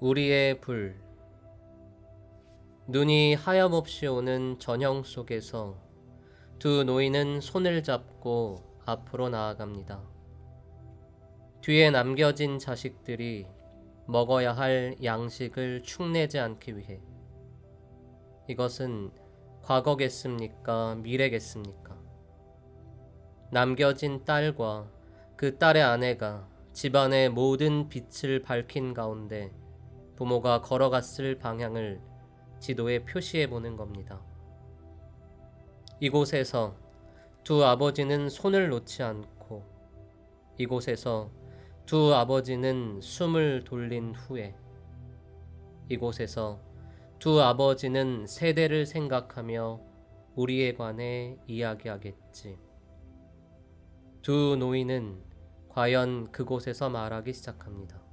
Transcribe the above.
우리의 불 눈이 하염없이 오는 전형 속에서 두 노인은 손을 잡고 앞으로 나아갑니다. 뒤에 남겨진 자식들이 먹어야 할 양식을 축내지 않기 위해 이것은 과거겠습니까? 미래겠습니까? 남겨진 딸과 그 딸의 아내가 집안의 모든 빛을 밝힌 가운데 부모가 걸어갔을 방향을 지도에 표시해 보는 겁니다. 이곳에서 두 아버지는 손을 놓지 않고 이곳에서 두 아버지는 숨을 돌린 후에 이곳에서 두 아버지는 세대를 생각하며 우리에 관해 이야기하겠지. 두 노인은 과연 그곳에서 말하기 시작합니다.